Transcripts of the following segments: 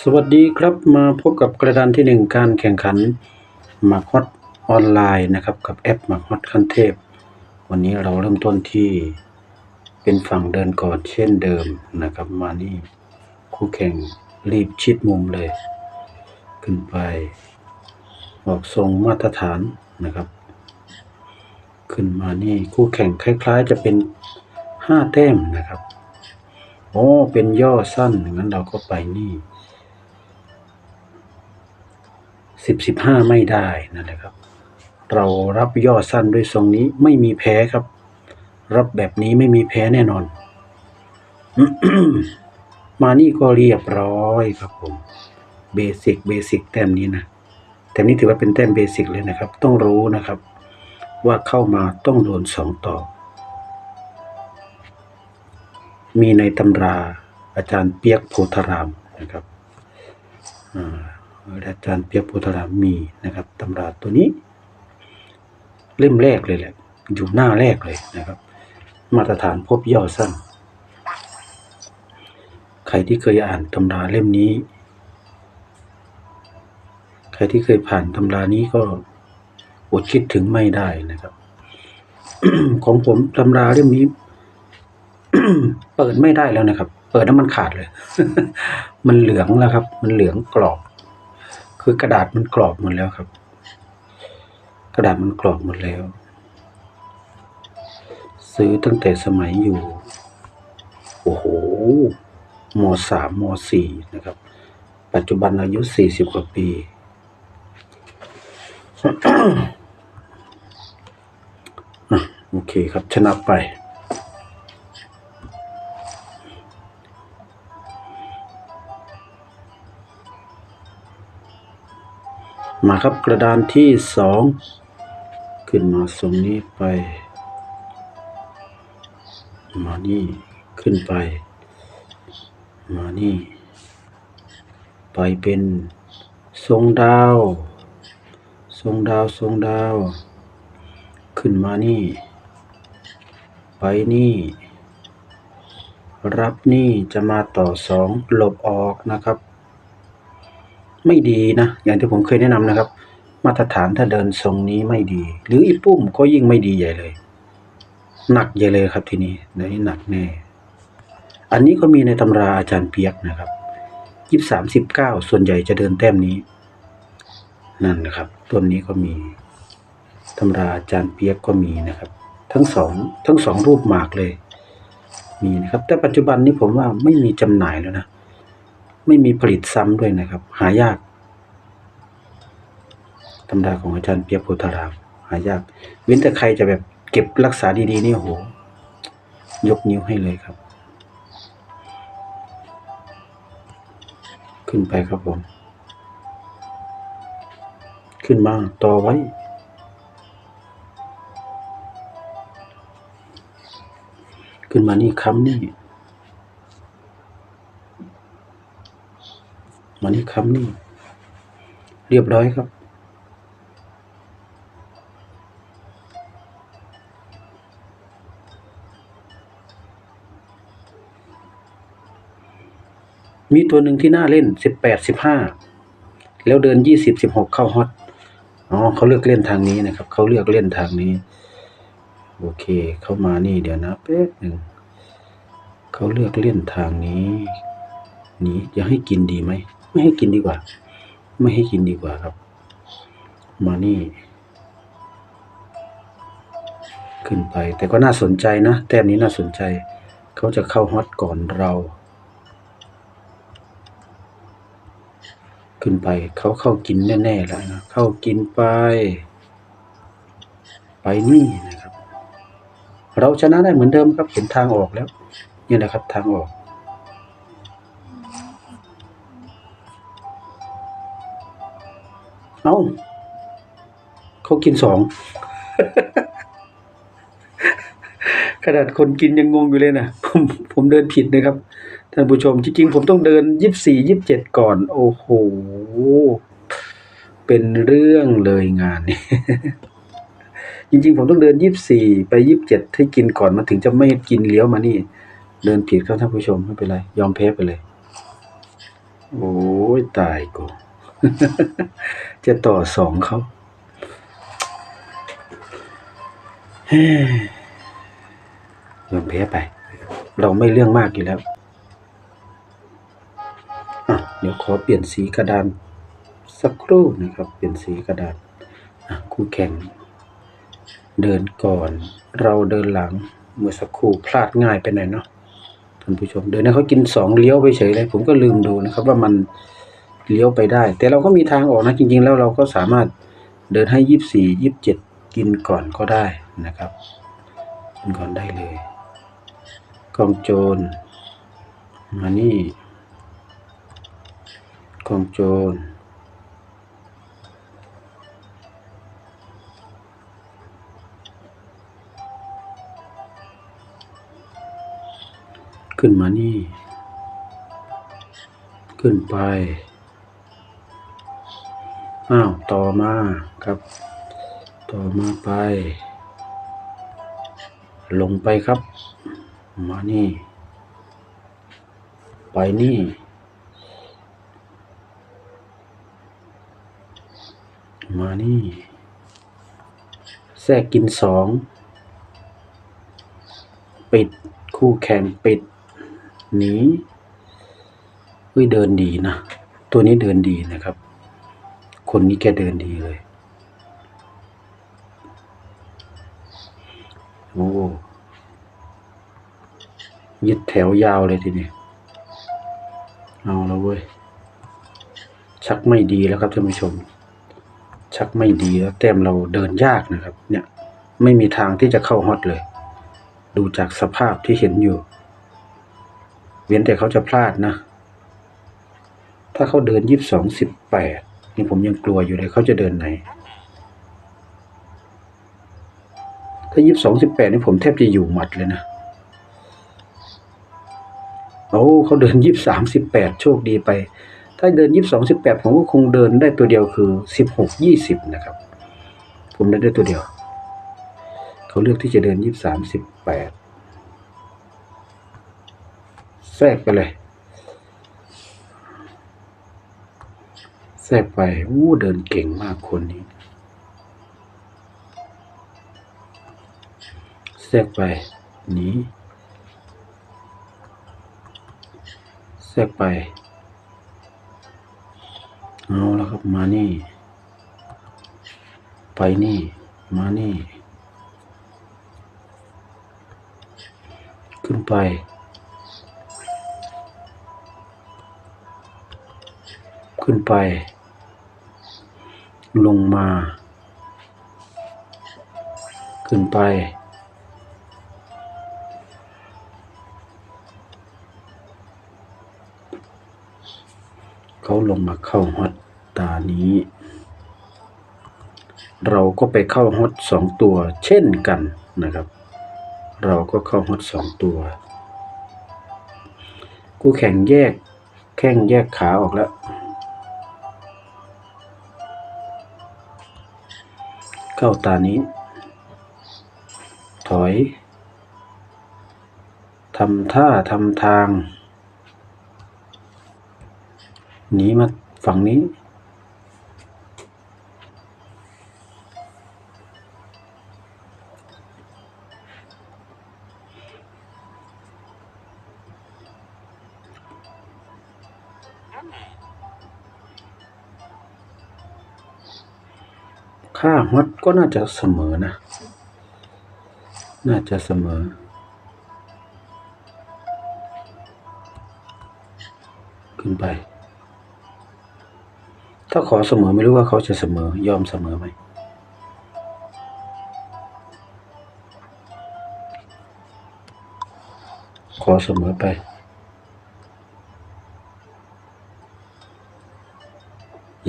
สวัสดีครับมาพบกับกระดานที่หนึ่งการแข่งขันหมากฮอตออนไลน์นะครับ กับแอปหมากฮอตขั้นเทพ วันนี้เราเริ่มต้นที่เป็นฝั่งเดินก่อนเช่นเดิมนะครับ มานี่คู่แข่งรีบชิดมุมเลย ขึ้นไป ออกทรงมาตรฐานนะครับ ขึ้นมานี่คู่แข่งคล้าย ๆ จะเป็นห้าแต้มนะครับโอ้เป็นย่อสั้นงั้นเราก็ไปนี่ สิบสิบห้าไม่ได้นั่นแหละครับ เรารับย่อสั้นด้วยทรงนี้ไม่มีแพ้ครับ รับแบบนี้ไม่มีแพ้แน่นอน มานี่ก็เรียบร้อยครับผมเบสิกเบสิกแต้มนี้นะแต้มนี้ถือว่าเป็นแต้มเบสิกเลยนะครับ ต้องรู้นะครับ ว่าเข้ามาต้องโดนสองต่อ มีในตำราอาจารย์เปียกโพธารามนะครับ อาอาจารย์เปียกโพธารามมีนะครับตำราตัวนี้ เล่มแรกเลยแหละ อยู่หน้าแรกเลยนะครับ มาตรฐานพบย่อสั้น ใครที่เคยอ่านตำราเล่มนี้ ใครที่เคยผ่านตำรานี้ก็อดคิดถึงไม่ได้นะครับ ของผมตำราเล่มนี้ เปิดไม่ได้แล้วนะครับ เปิดแล้วมันขาดเลย มันเหลืองแล้วครับ มันเหลืองกรอบ คือกระดาษมันกรอบหมดแล้วครับ กระดาษมันกรอบหมดแล้ว ซื้อตั้งแต่สมัยอยู่ โอ้โหมสามมสี่นะครับ ปัจจุบันอายุสี่สิบกว่าปี โอเคครับชนะไป มาครับกระดานที่สองขึ้นมาตรงนี้ไป มานี่ขึ้นไป มานี่ ไปเป็นทรงดาว ทรงดาวทรงดาว ขึ้นมานี่ ไปนี่ รับนี่จะมาต่อสองหลบออกนะครับ ไม่ดีนะ อย่างที่ผมเคยแนะนำนะครับ มาตรฐานถ้าเดินทรงนี้ไม่ดี หรืออีปุ้มก็ยิ่งไม่ดีใหญ่เลย หนักใหญ่เลยครับทีนี้ในนี้หนักแน่ อันนี้ก็มีในตำราอาจารย์เปียกนะครับยี่สามสิบเก้าส่วนใหญ่จะเดินแต้มนี้ นั่นนะครับต้นนี้ก็มีตำราอาจารย์เปียกก็มีนะครับ ทั้งสองทั้งสองรูปหมากเลย มีนะครับ แต่ปัจจุบันนี้ผมว่าไม่มีจำหน่ายแล้วนะ ไม่มีผลิตซ้ำด้วยนะครับ หายากตำราของอาจารย์เปียโพธารามหายาก เว้นแต่ใครจะแบบเก็บรักษาดีๆนี่โอ้โหยกนิ้วให้เลยครับ ขึ้นไปครับผม ขึ้นมาต่อไว้ขึ้นมานี่ค้ำนี่ มานี่ค้ำนี่ เรียบร้อยครับ มีตัวหนึ่งที่น่าเล่นสิบแปดสิบห้าแล้วเดินยี่สิบสิบหกเข้าฮอตอ๋อเขาเลือกเล่นทางนี้นะครับ เขาเลือกเล่นทางนี้ โอเค เข้ามานี่เดี๋ยวนะแป๊บหนึ่งเขาเลือกเล่นทางนี้ นี้จะให้กินดีไหม ไม่ให้กินดีกว่า ไม่ให้กินดีกว่าครับมานี่ขึ้นไป แต่ก็น่าสนใจนะ แต้มนี้น่าสนใจ เขาจะเข้าฮอตก่อนเรา ขึ้นไปเขาเข้ากินแน่ๆแล้วนะเข้ากินไป ไปนี่นะครับ เราชนะได้เหมือนเดิมครับเห็นทางออกแล้ว นี่แหละครับทางออก เอา้าเขากินสอง ขนาดคนกินยังงงอยู่เลยนะผมผมเดินผิดนะครับ ท่านผู้ชม จริงๆ ผมต้องเดินยี่สี่ยี่บเจ็ดก่อน โอ้โห เป็นเรื่องเลยงานนี้จริงๆ ผมต้องเดินยี่สี่ไปยี่บเจ็ดให้กินก่อนมาถึงจะไม่กินเลี้ยวมานี่ เดินผิดครับท่านผู้ชมไม่เป็นไร ยอมแพ้ไปเลย โอ้อ้ยตายกู จะต่อสองเขาเฮ้ยยอมแพ้ไป เราไม่เรื่องมากอยู่แล้วเดี๋ยวขอเปลี่ยนสีกระดาน สักครู่นะครับ เปลี่ยนสีกระดานคู่แข่ง เดินก่อน เราเดินหลัง เมื่อสักครู่พลาดง่ายไปหน่อยเนาะท่านผู้ชมเดินให้เขากินสองเลี้ยวไปเฉยเลย ผมก็ลืมดูนะครับ ว่ามัน เลี้ยวไปได้ แต่เราก็มีทางออกนะ จริง ๆ แล้วเราก็สามารถเดินให้ยี่สิบสี่ยี่สิบเจ็ดกินก่อนก็ได้นะครับ กินก่อนได้เลยกองโจรมานี่กองโจรขึ้นมานี่ ขึ้นไป อ้าวต่อมาครับ ต่อมาไป ลงไปครับ มานี่ ไปนี่ มานี่แทรกกินสองปิด คู่แข่งปิดหนีเฮ้ยเดินดีนะ ตัวนี้เดินดีนะครับ คนนี้แกเดินดีเลย โอ้ยึดแถวยาวเลยทีนี้เอาแล้วเว้ย ชักไม่ดีแล้วครับท่านผู้ชม ชักไม่ดีแล้วแต้มเราเดินยากนะครับ เนี่ย ไม่มีทางที่จะเข้าฮอตเลย ดูจากสภาพที่เห็นอยู่ เว้นแต่เขาจะพลาดนะ ถ้าเขาเดินยี่สิบสองสิบแปด นี่ผมยังกลัวอยู่เลยเขาจะเดินไหน ถ้ายี่สิบสองสิบแปดนี่ผมแทบจะอยู่หมัดเลยนะ โอ้เขาเดินยี่สามสิบแปดโชคดีไป ถ้าเดินยี่สองสิบแปดผมก็คงเดินได้ตัวเดียวคือสิบหกยี่สิบนะครับ ผมได้ได้ตัวเดียว เขาเลือกที่จะเดินยี่สามสิบแปดแทรกไปเลย แท รกไปอู้เดินเก่งมากคนนี้แทรกไปหนีแทรกไปเอาแล้วครับมานี่ ไปนี่ มานี่ ขึ้นไปขึ้นไป ลงมา ขึ้นไป เขาลงมาเข้าฮอตตานี้ เราก็ไปเข้าฮอตสองตัวเช่นกันนะครับ เราก็เข้าฮอตสองตัวกูแข่งแยกแข้งแยกขาออกแล้ว เข้าตานี้ ถอยทำท่าทำทาง หนีมาฝั่งนี้ ค่าฮอตก็น่าจะเสมอนะ น่าจะเสมอ ขึ้นไป ถ้าขอเสมอไม่รู้ว่าเขาจะเสมอยอมเสมอไหมขอเสมอไป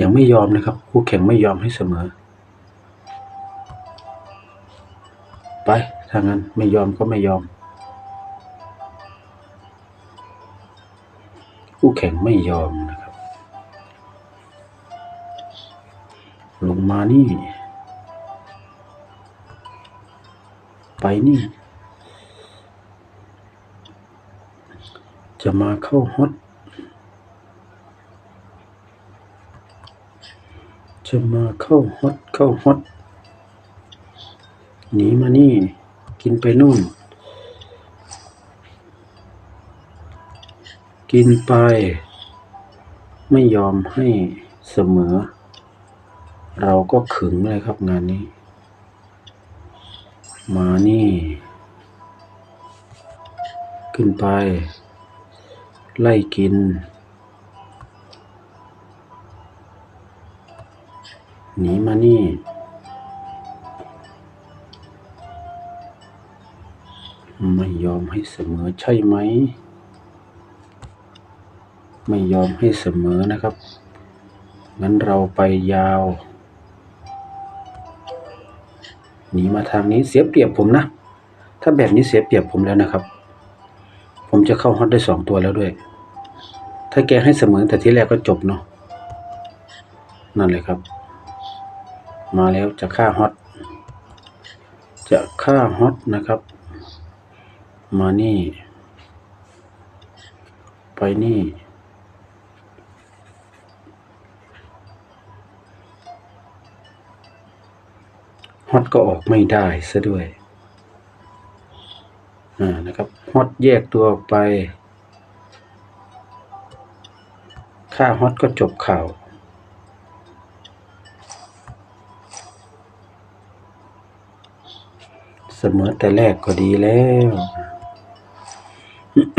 ยังไม่ยอมนะครับ คู่แข่งไม่ยอมให้เสมอ ถ้างั้นไม่ยอมก็ไม่ยอม คู่แข่งไม่ยอมนะครับ ลงมานี่ ไปนี่ จะมาเข้าฮอตจะมาเข้าฮอตเข้าฮอตหนีมานี่ กินไปนู่น กินไป ไม่ยอมให้เสมอ เราก็ขึงเลยครับงานนี้ มานี่ ขึ้นไป ไล่กิน หนีมานี่ ไม่ยอมให้เสมอใช่ไหม ไม่ยอมให้เสมอนะครับ งั้นเราไปยาว หนีมาทางนี้เสียเปรียบผมนะ ถ้าแบบนี้เสียเปรียบผมแล้วนะครับ ผมจะเข้าฮอตได้สองตัวแล้วด้วย ถ้าแกให้เสมอแต่ที่แรกก็จบเนาะ นั่นเลยครับ มาแล้วจะฆ่าฮอตจะฆ่าฮอตนะครับ มานี่ ไปนี่ ฮอตก็ออกไม่ได้ซะด้วยอ่านะครับ ฮอตแยกตัวออกไป ค่าฮอตก็จบข่าวเสมอแต่แรกก็ดีแล้ว ม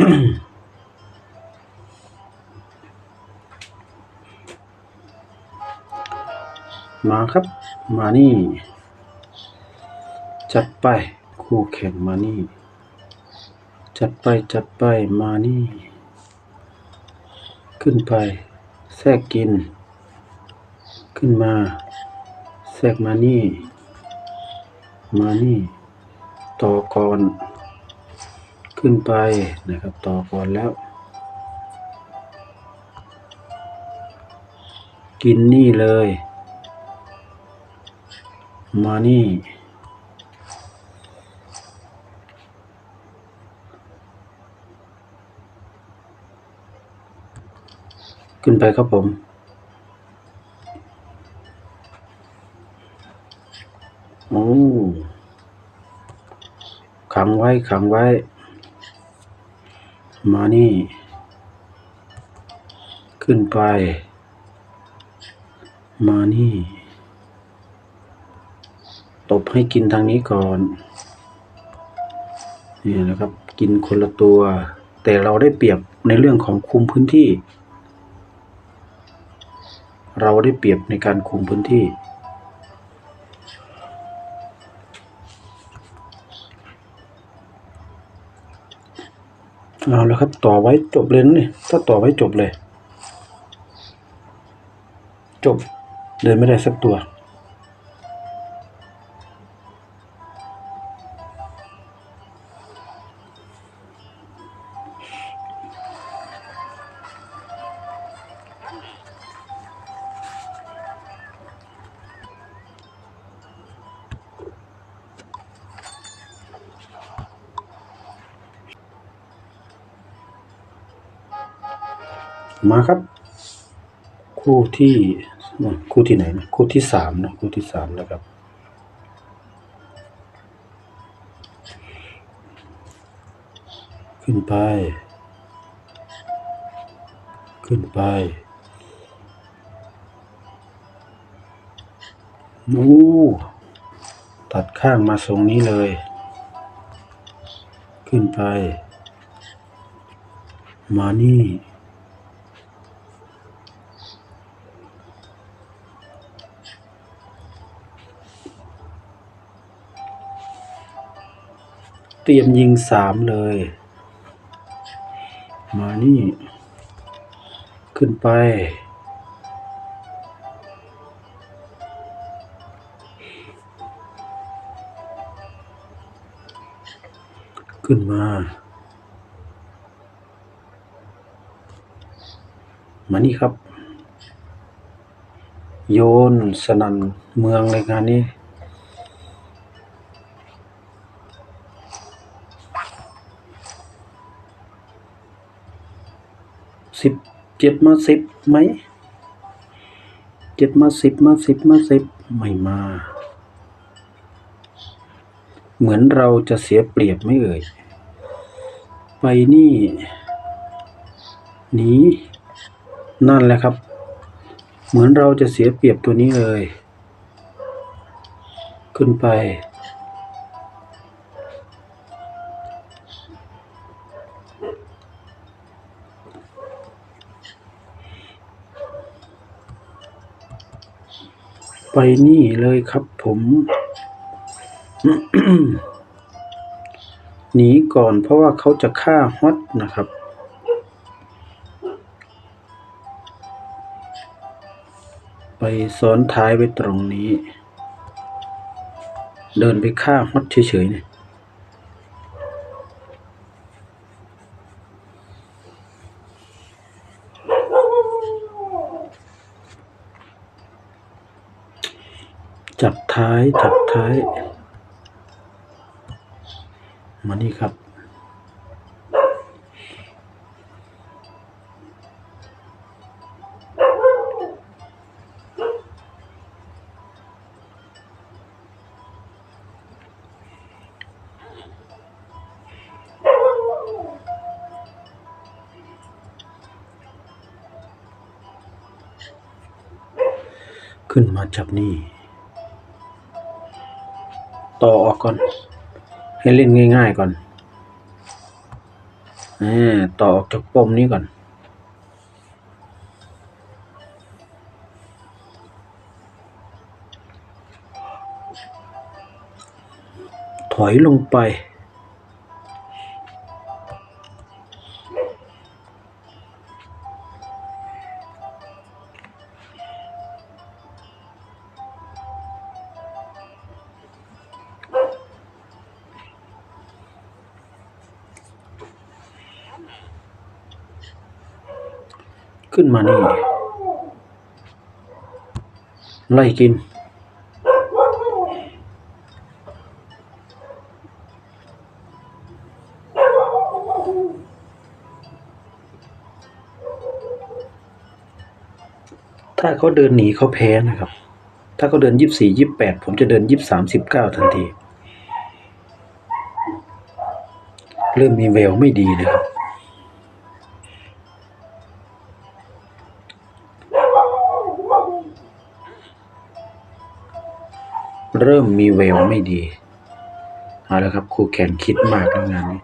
าครับ มานี่ จัดไปคู่แข่งมานี่ จัดไปจัดไปมานี่ ขึ้นไป แทรกกิน ขึ้นมา แทรกมานี่ มานี่ ต่อก่อน ขึ้นไปนะครับ ต่อก่อนแล้ว กินนี่เลย มานี่ ขึ้นไปครับผมโอ้ขังไว้ ขังไว้ มานี่ ขึ้นไป มานี่ ตบให้กินทางนี้ก่อน นี่นะครับ กินคนละตัว แต่เราได้เปรียบในเรื่องของคุมพื้นที่ เราได้เปรียบในการคุมพื้นที่ เอาแล้วครับ ต่อไว้จบเลยนะนี่ถ้าต่อไว้จบเลย จบเดินไม่ได้สักตัว มาครับ คู่ที่คู่ที่ไหนนะคู่ที่สามนะคู่ที่สามนะครับ ขึ้นไป ขึ้นไปนูตัดข้างมาทรงนี้เลย ขึ้นไป มานี่ เตรียมยิงสามเลย มานี่ ขึ้นไป ขึ้นมา มานี่ครับ โยนสนันเมืองในงานนี้ สิบเจ็ดมาสิบไหมเจ็ดมาสิบมาสิบมาสิบไม่มา เหมือนเราจะเสียเปรียบไม่เอ่ย ไปนี่หนีนั่นแหละครับ เหมือนเราจะเสียเปรียบตัวนี้เลย ขึ้นไป ไปนี่เลยครับผม หนีก่อนเพราะว่าเขาจะฆ่าฮอตนะครับไปซ้อนท้ายไว้ตรงนี้ เดินไปฆ่าฮอตเฉยๆเนี่ย จับท้ายจับท้าย มานี่ครับ ขึ้นมาจับนี่ ก่อน ให้เล่นง่าย ๆก่อนอต่อออกจากปมนี้ก่อน ถอยลงไป มานี่ไล่กิน ถ้าเขาเดินหนีเขาแพ้นะครับ ถ้าเขาเดินยี่สี่ยี่แปดผมจะเดินยี่สามสิบเก้าทันที เริ่มมีแววไม่ดีเลยครับ เริ่มมีแววไม่ดีเอาละครับครูแข่งคิดมากแล้วงานนี้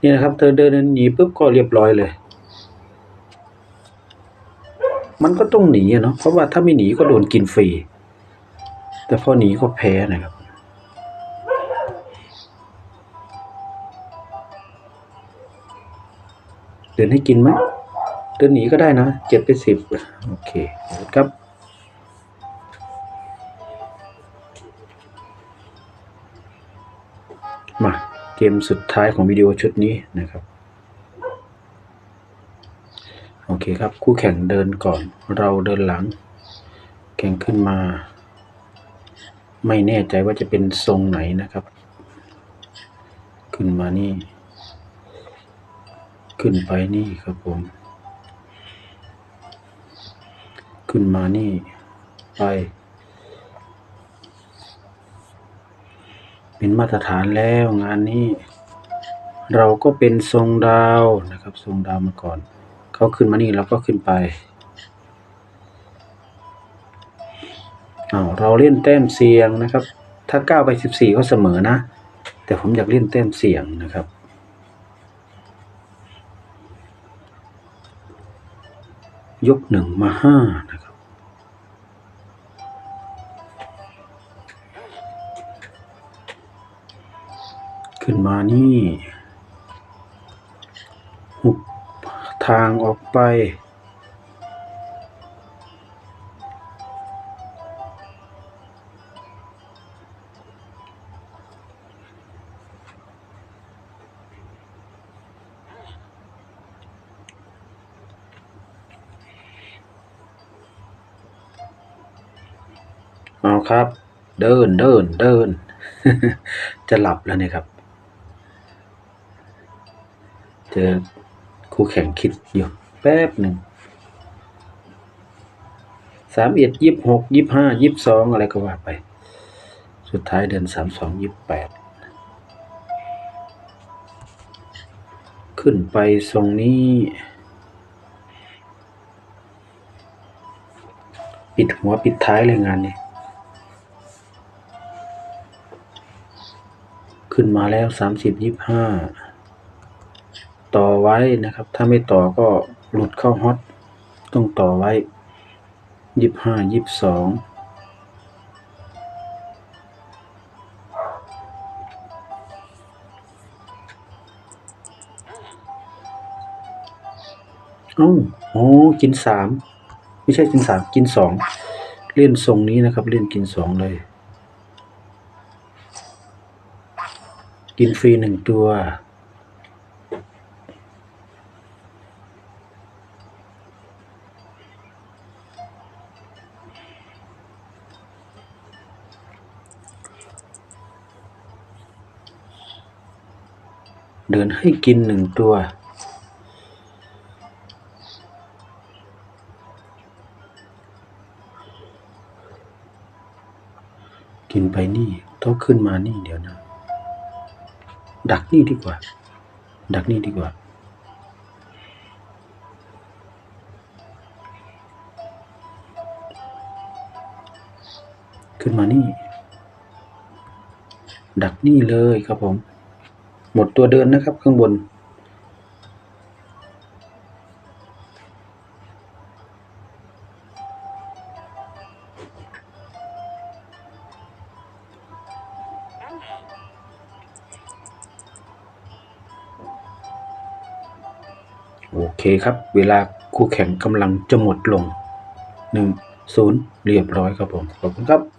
นี่นะครับ เธอเดินหนีปุ๊บก็เรียบร้อยเลย มันก็ต้องหนีอะเนาะเพราะว่าถ้าไม่หนีก็โดนกินฟรีแต่พอหนีก็แพ้นะครับเดินให้กินไหมเดินหนีก็ได้นะเจ็ดไปสิบโอเคครับ เกมสุดท้ายของวิดีโอชุดนี้นะครับ โอเคครับ คู่แข่งเดินก่อน เราเดินหลัง แข่งขึ้นมา ไม่แน่ใจว่าจะเป็นทรงไหนนะครับ ขึ้นมานี่ ขึ้นไปนี่ครับผม ขึ้นมานี่ ไป เป็นมาตรฐานแล้วงานนี้ เราก็เป็นทรงดาวนะครับ ทรงดาวมาก่อน เขาขึ้นมานี่เราก็ขึ้นไปอ้าเราเล่นแต้มเสียงนะครับ ถ้าก้าวไปสิบสี่ก็เสมอนะ แต่ผมอยากเล่นแต้มเสียงนะครับยกหนึ่งมาห้านะครับ ขึ้นมานี่หุบทางออกไป เอาครับ เดินเดินเดิน จะหลับแล้วเนี่ยครับ เจอคู่แข่งคิดอยู่แป๊บหนึ่งสามเอ็ดยี่หกยี่ห้ายี่สองอะไรก็ว่าไป สุดท้ายเดินสามสองยี่แปดขึ้นไปทรงนี้ ปิดหัวปิดท้ายเลยงานนี้ขึ้นมาแล้วสามสิบยี่ห้า ต่อไว้นะครับ ถ้าไม่ต่อก็หลุดเข้าฮอตต้องต่อไว้ยี่ห้ายี่สองอ้าโอ้กินสามไม่ใช่กินสามกินสองเล่นทรงนี้นะครับ เล่นกินสองเลย กินฟรีหนึ่งตัว เดินให้กินหนึ่งตัว กินไปนี่ต้องขึ้นมานี่เดี๋ยวนะ ดักนี่ดีกว่า ดักนี่ดีกว่า ขึ้นมานี่ ดักนี่เลยครับผม หมดตัวเดินนะครับข้างบน โอเคครับ เวลาคู่แข่งกำลังจะหมดลงหนึ่งศูนย์เรียบร้อยครับผม ขอบคุณครับ